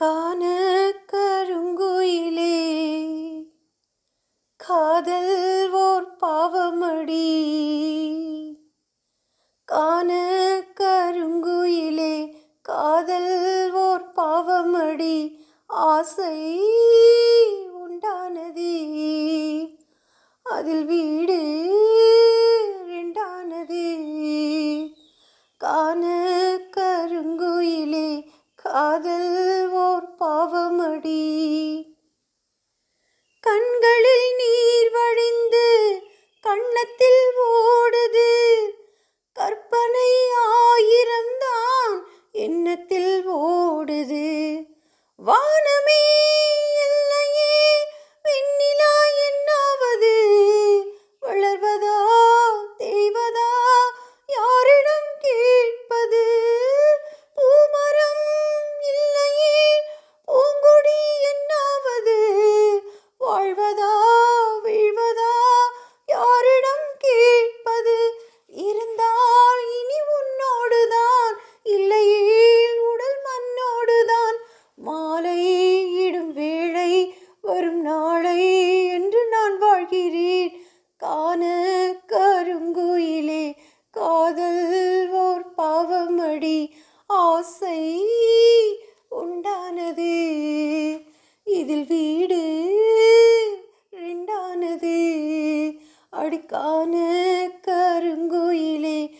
காண கருங்குயிலே. காதல் ஓர் பாவமடி. காண கருங்குயிலே. காதல் ஓர் பாவமடி. ஆசை உண்டானதே. அதில் வீடு ரெண்டானது காண கருங்குயிலே. காதல் ஓர் பாவமடி கண்களில் நீர் வழிந்து கண்ணத்தில் ஓடுது. கற்பனை ஆயிரம்தான் எண்ணத்தில் ஓடுது. வானமே காதல் ஓர் பாவமடி ஆசை உண்டானது. இதில் வீடு ரெண்டானது. அடிக்கான கருங்கோயிலே